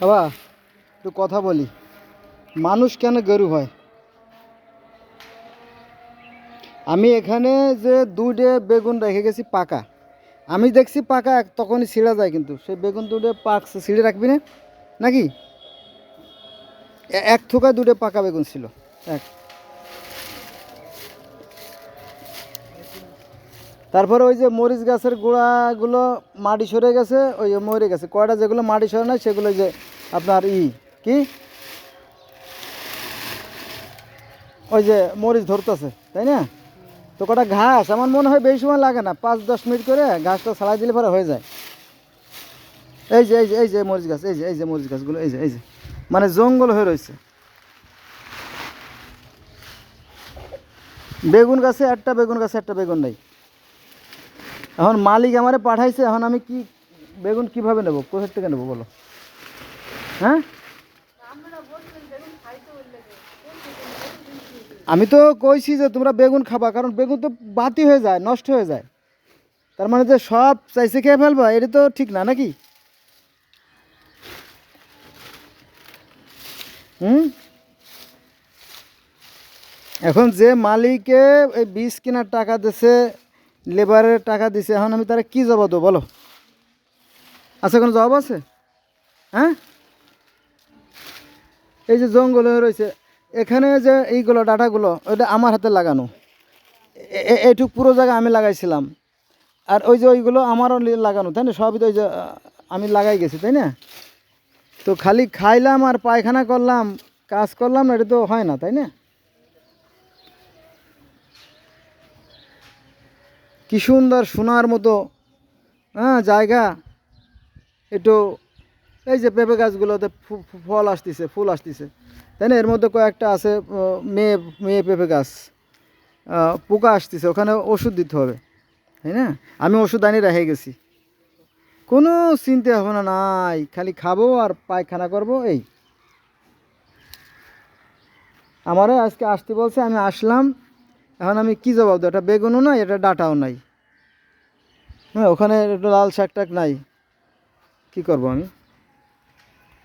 বাবা, একটু কথা বলি। মানুষ কেন গরু হয়? আমি এখানে যে দুটে বেগুন রেখে গেছি পাকা। আমি দেখছি পাকা, তখনই ছিঁড়া যায় কিন্তু। সেই বেগুন দুটো পাকছে ছিঁড়ে রাখবি না? নাকি? এক থোকায় দুটো পাকা বেগুন ছিল। এক। তারপরে ওই যে মরিচ গাছের গোড়াগুলো মাটি সরে গেছে, ওই মরে গেছে। কয়টা যেগুলো মাটি সরে নাই, সেগুলো যে আপনার ই, কি? ওই যে মরিচ ধরতেছে, তাই না? তো কটা ঘাস, আমার মনে হয় বেশি সময় লাগে না, পাঁচ দশ মিনিট করে ঘাসটা ছাড়াই দিলে পরে হয়ে যায়। এই যে এই যে এই যে মরিচ গাছ, এই যে এই যে মরিচ গাছগুলো, এই যে এই যে। মানে জঙ্গল হয়ে রয়েছে। বেগুন গাছে একটা, বেগুন গাছে একটা, বেগুন নাই। এখন মালিক আমারে পাঠাইছে, এখন আমি কি বেগুন কীভাবে নেব? কোথার থেকে নেব বলো? হ্যাঁ? আমি তো কইছি যে তোমরা বেগুন খাবা, কারণ বেগুন তো বাতি হয়ে যায়, নষ্ট হয়ে যায়। তার মানে যে সব চাইছে খেয়ে ফেলবা, এটা তো ঠিক না নাকি? হুম? এখন যে মালিকে এই বীজ কেনার টাকা দিছে লেবারের টাকা দিছে, এখন আমি তারা কি জবাব দেবো বলো? আছে কোনো জবাব আছে? হ্যাঁ? এই যে জঙ্গল হয়ে রয়েছে, এখানে যে এইগুলো ডাটাগুলো, ওইটা আমার হাতে লাগানো। এইটুক পুরো জায়গা আমি লাগাইছিলাম। আর ওই যে ওইগুলো আমারও লাগানো, তাই না? সবই তো ওই যে আমি লাগাই গেছি, তাই না? তো খালি খাইলাম আর পায়খানা করলাম, কাজ করলাম এটা তো হয় না, তাই না? কি সুন্দর সোনার মতো হ্যাঁ জায়গা। একটু এই যে পেঁপে গাছগুলোতে ফল আসতেছে, ফুল আসতেছে। তাই না? এর মধ্যে কয়েকটা আছে মেয়ে মেয়ে পেঁপে গাছ। পোকা আসতেছে, ওখানে ওষুধ দিতে হবে, তাই না? আমি ওষুধ আনি, রেখে গেছি। কোনো চিন্তা ভাবনা নাই, খালি খাব আর পায়খানা করব, এই। আমারও আজকে আসতে বলছে, আমি আসলাম। এখন আমি কি জবাব দেবো? এটা বেগুনও নাই, এটা ডাটাও নাই। হ্যাঁ ওখানে একটু লাল শাক টাক নাই। কি করব আমি?